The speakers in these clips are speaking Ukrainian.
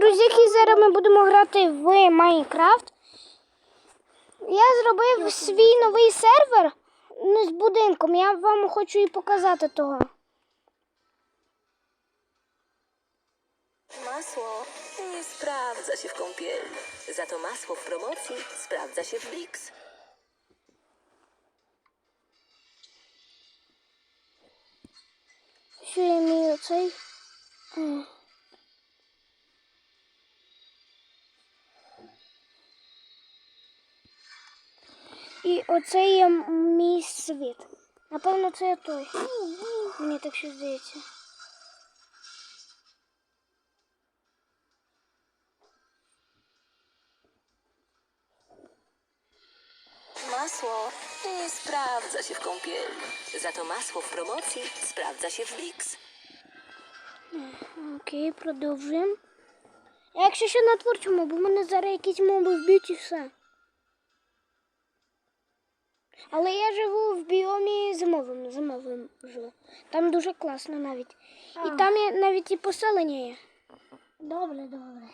друзі, зараз ми будемо грати в Майнкрафт. Я зробив свій новий сервер ну, з будинком. Я вам хочу і показати того. Masło nie sprawdza się w kąpieli. Za to masło w promocji sprawdza się w Bix. Що я мій оцей? Оце є мій світ. Напевно, це той. Мені так ще здається. Masło nie sprawdza się w kąpieli. Za to masło w promocji sprawdza się w Bix. Окей, продовжуємо. Якщо ще на творчому, бо в мене зараз якісь моби вб'ють і все. Але я живу в біомі зимовому, зимовим живу. Там дуже класно навіть. І там є навіть і поселення є. Добре, добре.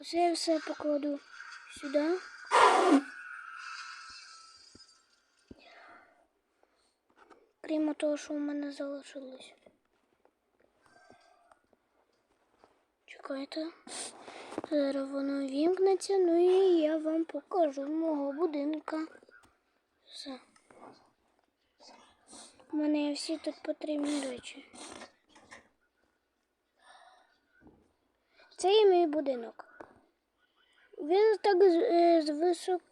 Оце я все покладу сюди. Крім того, що в мене залишилось. Чекайте. Зараз воно вімкнеться, ну і я вам покажу мого будинка. Все. У мене є всі тут потрібні речі. Це є мій будинок. Він так з, е, висок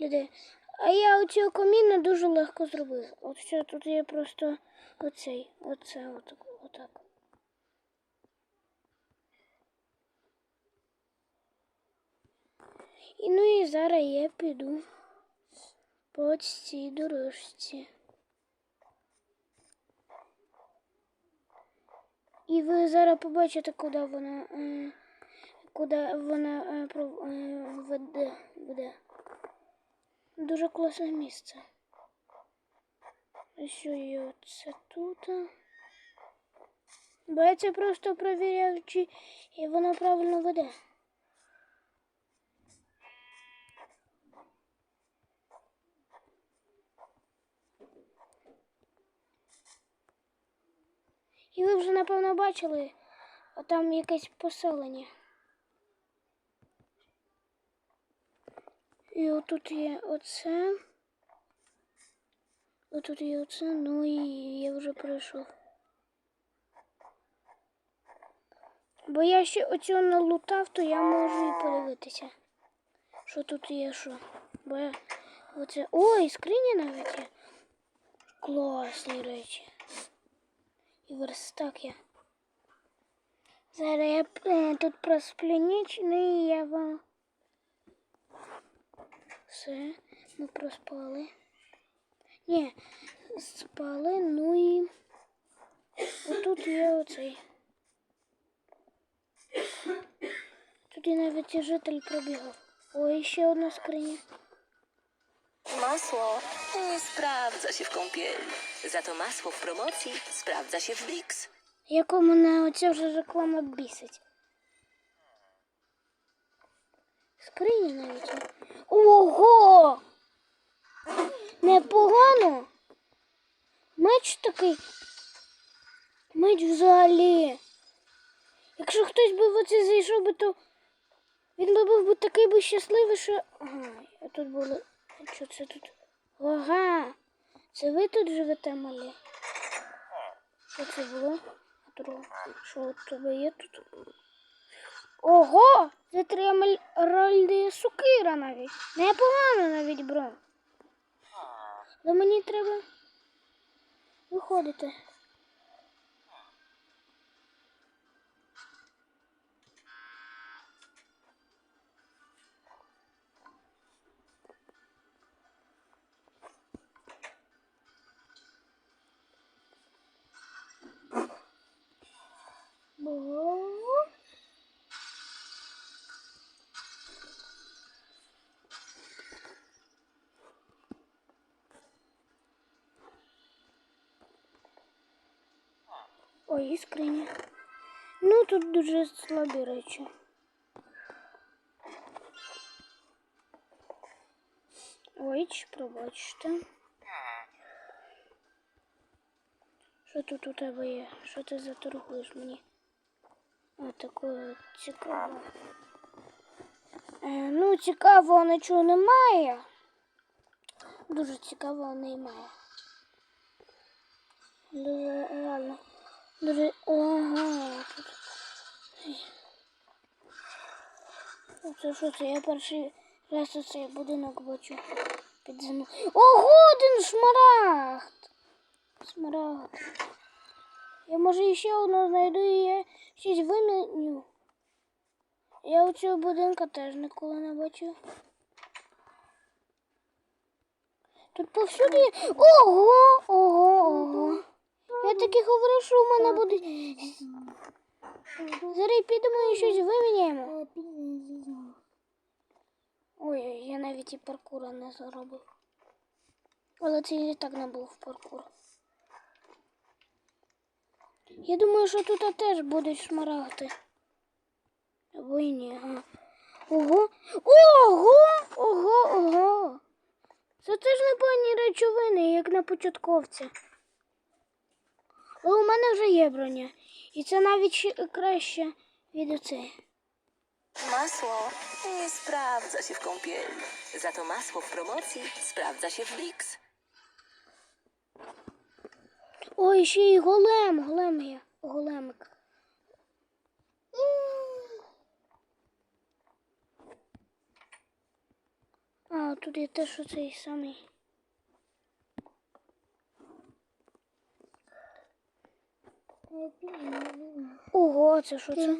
людей. А я оцю камінну дуже легко зробив. От що тут є просто оцей, оце, отак, отак. І ну і зараз я піду по цій дорожці. І ви зараз побачите, куди вона, е, куди вона е, е, веде, веде. Дуже класне місце. Є це тут? Бо я це просто провіряв, чи і вона правильно веде. І ви вже, напевно, бачили, а там якесь поселення. І отут є оце. Отут є оце, ну і я вже пройшов. Бо я ще оцього налутав, то я можу і подивитися. Що тут є, що. Бо я оце. Ой, скрині навіть є. Класні речі. І верстак є. Зараз я е, тут просплю ну і я вам. Все, ми проспали. Ні, спали, ну і отут є оцей. Тут і навіть житель пробігав. Ой, ще одна скриня. Masło nie sprawdza się w kąpieli. Za to masło w promocji sprawdza się w Bix. Яку мене оця вже реклама бісить. Скрині навіть. Ого! Непогано. Меч такий. Меч взагалі. Якщо хтось би в оце зайшов би, то він би був би такий би щасливий, що. Ага, а тут було. Що це тут? Ага. Це ви тут живете, малі? Що це було? Що у тебе є тут? Ого! Це три емеральди сукира навіть. Непогано навіть, бро. Але мені треба виходити. Ой, і скриня. Ну, тут дуже слабі речі. Ой, ч, пробачте. Що тут у тебе є? Що ти заторгуєш мені? О, таке цікаво. Е, ну, цікавого нічого немає. Дуже цікавого немає. Дуже реально. Ага. Тут. Оце що це? Я перший раз оцей будинок бачу під землею. Ого, один шмарагд! Смарагд. Я може ще одну знайду і я щось виміню. Я у цього будинка теж ніколи не бачив. Тут повсюди. Ого! Ого, ого. Я таки говорив, що в мене буде. Зараз підемо і щось виміняємо. Ой, я навіть і паркура не заробив. Але це і так не був паркур. Я думаю, що тут теж будуть шмарагди. Або і ні. Ага. Ого! Ого! Ого! Ого! Це теж непогані речовини, як на початковці. Але у мене вже є броня. І це навіть краще від оцеї. Masło nie sprawdza się w kąpieli. Za to masło w promocji sprawdza się w Bix. Ой, ще й голем, голем є. Големик. А, тут є теж оцей самий. Ого, це що це?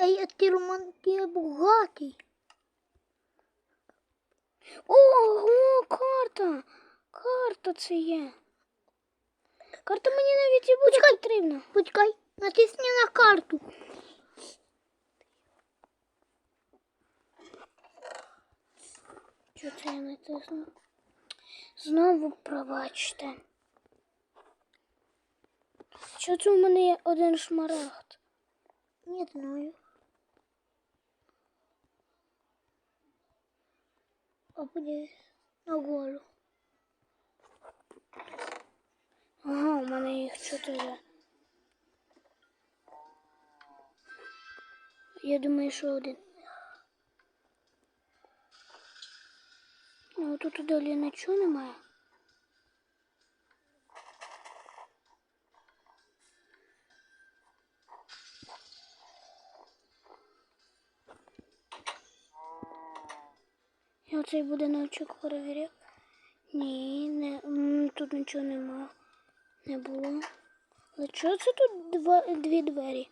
Ей, а ти Роман, ти багатий. Ого, карта! Карта це є. Карта мені навіть і буде потрібна. Почекай, натисни на карту. Що це я натисну? Знову пробачте. Що це у мене є один шмарагд? Не знаю. А подивись на голу. Ага, у мене їх чотири. Я думаю, що один. Ну, тут далі нічого немає. Я оцей будиночок перевіряв. Ні, не, тут нічого нема. Не було. Але чого це тут два, дві двері?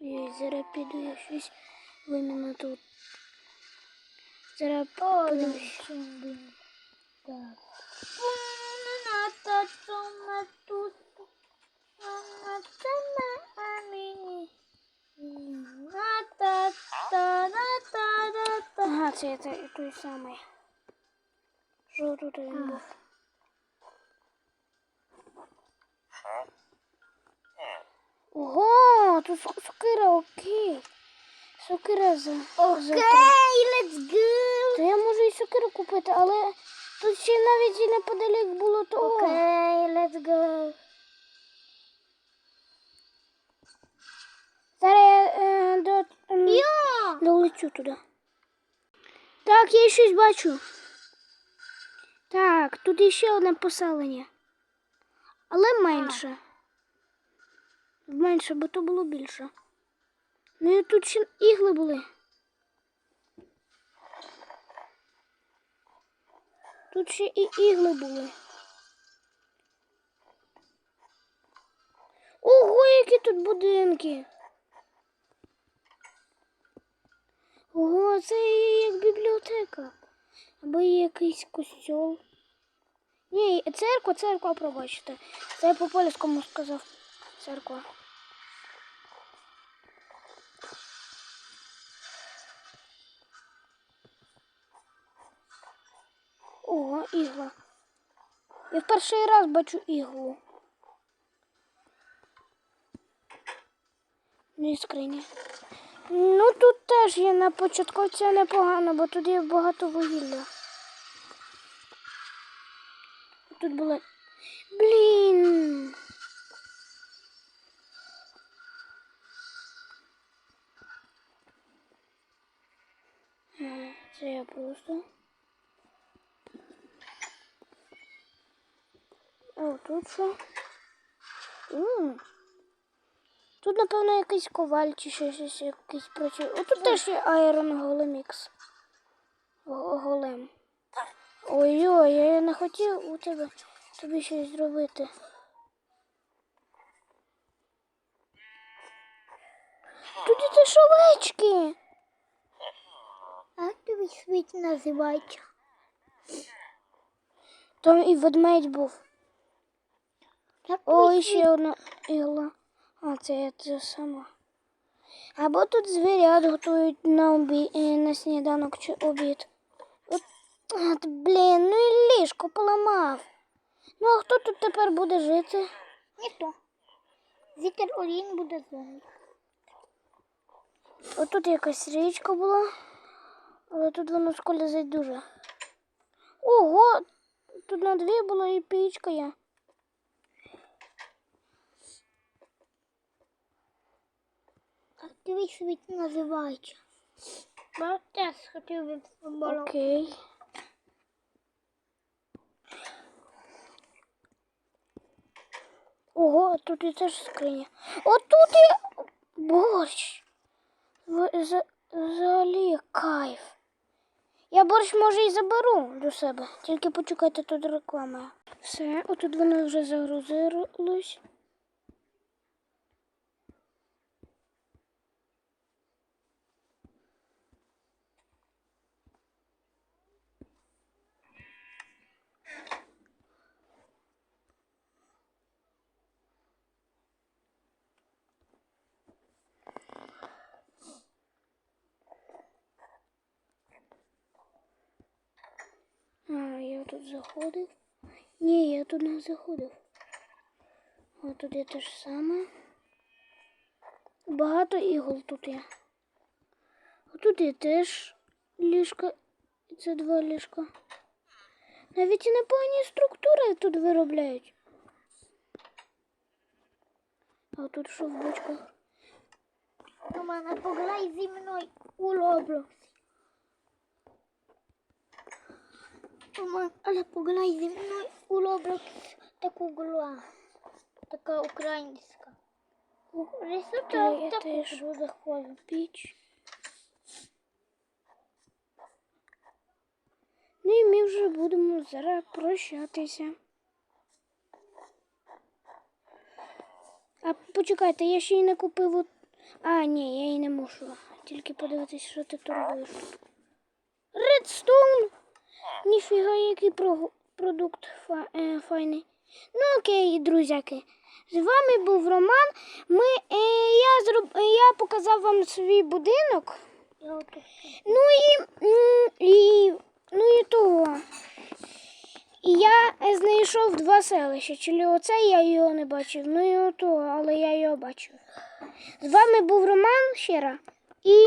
Ой, зараз піду я щось виміну тут. Зараз подивлюсь. Так. На тату тут. На тема аміні. На Ага, це той, той самий. Що тут він був? Ого, тут сок- сокира, окей. Сокира за. за Окей, let's go. То я можу і сокиру купити, але тут ще навіть і неподалік було того. Окей, let's go. Зараз я е, до, Йо! долечу туди. Так, я щось бачу. Так, тут іще одне поселення. Але менше. Менше, бо то було більше. Ну і тут ще ігли були. Тут ще і ігли були. Ого, які тут будинки. Ого, це як бібліотека. Або якийсь костьол. Ні, церква, церква, пробачте. Це я по польському сказав. Церква. Ого, ігла. Я в перший раз бачу іглу. Ну і скриня. Ну тут теж є на початку це непогано, бо тут є багато вугілля. Тут була. Блін. Це я просто. О, тут що? М. Тут, напевно, якийсь коваль чи щось якийсь працює. О, тут теж є Айрон Големікс. Го- Голем. Ой-ой, я не хотів у тебе тобі щось зробити. Тут і теж овечки. А як тобі світ називається? Там і ведмедь був. О, і ще одна ігла. А, це я це сама. Або тут звірят готують на, обі... е, на сніданок чи обід. От, от, блін, ну і ліжко поламав. Ну а хто тут тепер буде жити? Ніхто. Вітер один буде зомбі. Отут якась річка була, але тут воно скользить дуже. Ого! Тут на дві було і пічка є. Твій світ називається? Теж хотів би футболом. Окей. Ого, тут і теж скриня. Отут є борщ. Взагалі кайф. Я борщ може і заберу до себе. Тільки почекайте тут реклама. Все, отут воно вже загрузилось. А, я тут заходив. Ні, я тут не заходив. А тут є те ж саме. Багато ігол тут є. А тут є теж ліжка. Це два ліжка. Навіть і непогані структури тут виробляють. А тут що в бочках? Романа, пограй зі мною у. Роман, але пограй зі мною у Roblox таку гру. Така українська. Рисуйте Я таку гру заходжу. Піч. Ну і ми вже будемо зараз прощатися. А почекайте, я ще й не купив. от- А, ні, я її не можу. Тільки подивитись, що ти торгуєш. Редстоун! Ніфіга, який про- продукт фа- е, файний. Ну окей, друзяки. З вами був Роман. Ми, е, я, зроб, я показав вам свій будинок. Ну і, і, ну і того. І я знайшов два селища. Чи оце я його не бачив, ну і ото, але я його бачив. З вами був Роман Щира і